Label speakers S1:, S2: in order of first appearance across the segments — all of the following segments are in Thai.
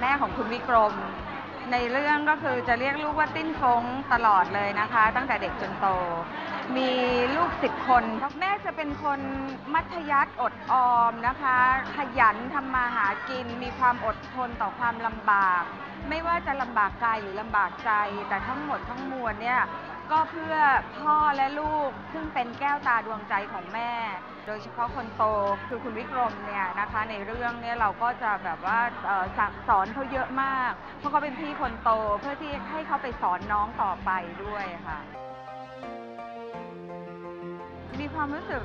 S1: แม่ของคุณวิกรม ในเรื่องก็คือจะเรียกลูกว่าติ้นฟงตลอดเลยนะคะ ตั้งแต่เด็กจนโต มีลูกสิบคนแม่จะเป็นคนมัธยัสถอดออมนะคะ ขยันทำมาหากิน มีความอดทนต่อความลำบาก ไม่ว่าจะลำบากกายหรือลำบากใจ แต่ทั้งหมดทั้งมวลเนี่ย ก็เพื่อพ่อและลูกซึ่งเป็นแก้วตาดวงใจของแม่ โดยเฉพาะคนโตคือคุณวิกรมเนี่ยนะคะ ในเรื่องเนี่ยเราก็จะแบบว่าสั่งสอนเขาเยอะมาก เพราะเขาเป็นพี่คนโตเพื่อที่ให้เขาไปสอนน้องต่อไปด้วยค่ะ มีความรู้สึก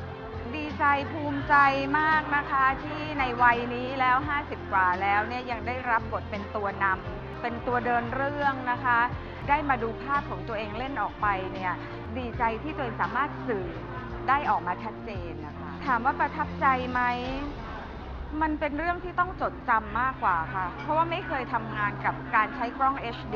S1: ดีใจภูมิใจมากนะคะที่ในวัยนี้แล้ว 50 กว่าแล้วเนี่ยยังได้รับบทเป็นตัวนำเป็นตัวเดินเรื่องนะคะ ได้มาดูภาพของตัวเองเล่นออกไปเนี่ยดีใจที่ตัวเองสามารถสื่อได้ออกมาชัดเจนนะคะถามว่าประทับใจไหมมันเป็นเรื่องที่ต้องจดจำมากกว่าค่ะ เพราะว่าไม่เคยทำงานกับการใช้กล้อง HD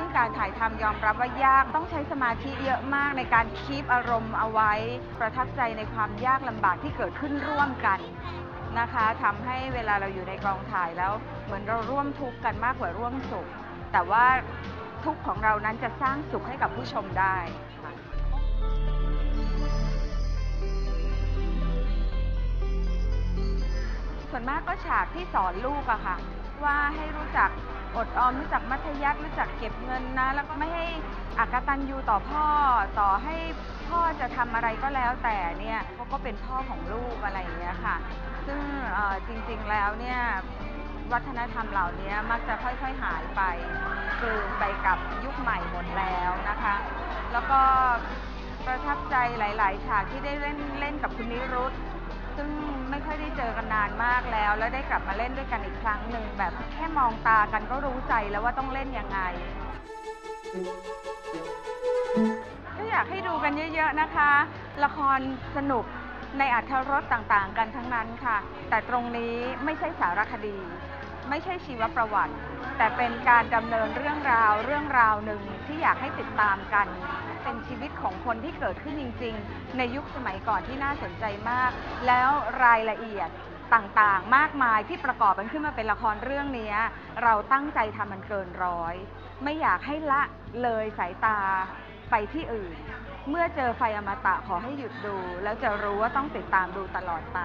S1: ซึ่งการถ่ายทำยอมรับว่ายากต้องใช้สมาธิเยอะมากในการคีปอารมณ์เอาไว้ ประทับใจในความยากลำบากที่เกิดขึ้นร่วมกันนะคะทำให้เวลาเราอยู่ในกองถ่ายแล้วเหมือนเราร่วมทุกข์กันมากกว่าร่วมสุข แต่ว่าทุกข์ของเรานั้นจะสร้างสุขให้กับผู้ชมได้ส่วนมากก็ฉากที่สอนลูกอะค่ะ ว่าให้รู้จักอดออมรู้จักมัธยัสถ์รู้จักเก็บเงินนะ แล้วก็ไม่ให้อากตันยูต่อพ่อต่อให้พ่อจะทำอะไรก็แล้วแต่เนี่ยเขาก็เป็นพ่อของลูกอะไรอย่างเงี้ยค่ะ ซึ่งจริงๆแล้วเนี่ยวัฒนธรรมเหล่านี้มักจะค่อยๆหายไปกลืนไปกับยุคใหม่หมดแล้วนะคะ แล้วก็ประทับใจหลาย ๆ ฉากที่ได้เล่นเล่นกับคุณนิรุต ซึ่งไม่ค่อยได้เจอกันนานมากแล้ว แล้วได้กลับมาเล่นด้วยกันอีกครั้งหนึ่งแบบแค่มองตากันก็รู้ใจแล้วว่าต้องเล่นยังไง ก็อยากให้ดูกันเยอะๆนะคะ ละครสนุกในอัธรสต่างๆ กันทั้งนั้นค่ะ แต่ตรงนี้ไม่ใช่สารคดี ไม่ใช่ชีวประวัติ แต่เป็นการดำเนินเรื่องราวเรื่องราวหนึ่งที่อยากให้ติดตามกัน เป็นชีวิตของคนที่เกิดขึ้นจริง ๆ ในยุคสมัยก่อนที่น่าสนใจมาก แล้วรายละเอียดต่างๆ มากมายที่ประกอบกันขึ้นมาเป็นละครเรื่องนี้ เราตั้งใจทำมันเกินร้อย ไม่อยากให้ละเลยสายตาไปที่อื่น เมื่อเจอไฟอมตะขอให้หยุดดู แล้วจะรู้ว่าต้องติดตามดูตลอดไป